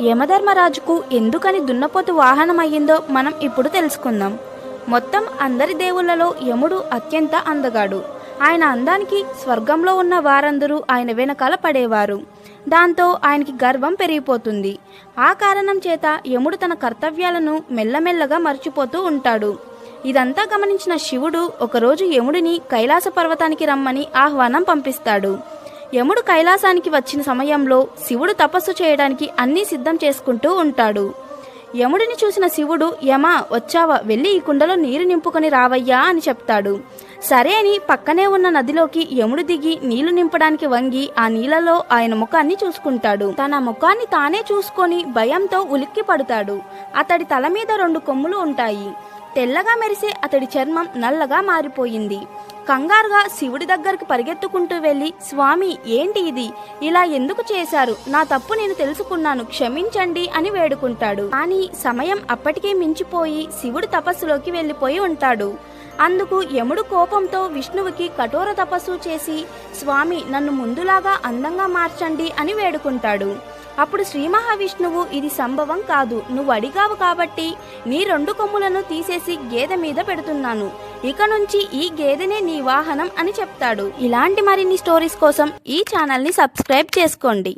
యమధర్మరాజుకు ఎందుకని దున్నపోతు వాహనం అయ్యిందో మనం ఇప్పుడు తెలుసుకుందాం. మొత్తం అందరి దేవుళ్ళలో యముడు అత్యంత అందగాడు. ఆయన అందానికి స్వర్గంలో ఉన్న వారందరూ ఆయన వెనకాల పడేవారు. దాంతో ఆయనకి గర్వం పెరిగిపోతుంది. ఆ కారణం చేత యముడు తన కర్తవ్యాలను మెల్లమెల్లగా మర్చిపోతూ ఉంటాడు. ఇదంతా గమనించిన శివుడు ఒకరోజు యముడిని కైలాస పర్వతానికి రమ్మని ఆహ్వానం పంపిస్తాడు. యముడు కైలాసానికి వచ్చిన సమయంలో శివుడు తపస్సు చేయడానికి అన్నీ సిద్ధం చేసుకుంటూ ఉంటాడు. యముడిని చూసిన శివుడు యమ వచ్చావా? వెళ్ళి ఈ కుండలో నీరు నింపుకొని రావయ్యా అని చెప్తాడు. సరే అని పక్కనే ఉన్న నదిలోకి యముడు దిగి నీళ్ళు నింపడానికి వంగి ఆ నీళ్ళలో ఆయన ముఖాన్ని చూసుకుంటాడు. తన ముఖాన్ని తానే చూసుకొని భయంతో ఉలిక్కి పడతాడు. అతడి తల మీద రెండు కొమ్ములు ఉంటాయి. తెల్లగా మెరిసే అతడి చర్మం నల్లగా మారిపోయింది. కంగారుగా శివుడి దగ్గరికి పరిగెత్తుకుంటూ వెళ్ళి స్వామి ఏంటి ఇది? ఇలా ఎందుకు చేశారు? నా తప్పు నేను తెలుసుకున్నాను క్షమించండి అని వేడుకుంటాడు. కానీ సమయం అప్పటికే మించిపోయి శివుడు తపస్సులోకి వెళ్ళిపోయి ఉంటాడు. అందుకు యముడు కోపంతో విష్ణువుకి కఠోర తపస్సు చేసి స్వామి నన్ను ముందులాగా అందంగా మార్చండి అని వేడుకుంటాడు. అప్పుడు శ్రీ మహావిష్ణువు ఇది సంభవం కాదు. నువ్వు అడిగావు కాబట్టి నీ రెండు కొమ్ములను తీసేసి గేదె మీద పెడుతున్నాను. ఇక నుంచి ఈ గేదెనే నీ వాహనం అని చెప్తాడు. ఇలాంటి మరిన్ని స్టోరీస్ కోసం ఈ ఛానల్ని సబ్స్క్రైబ్ చేసుకోండి.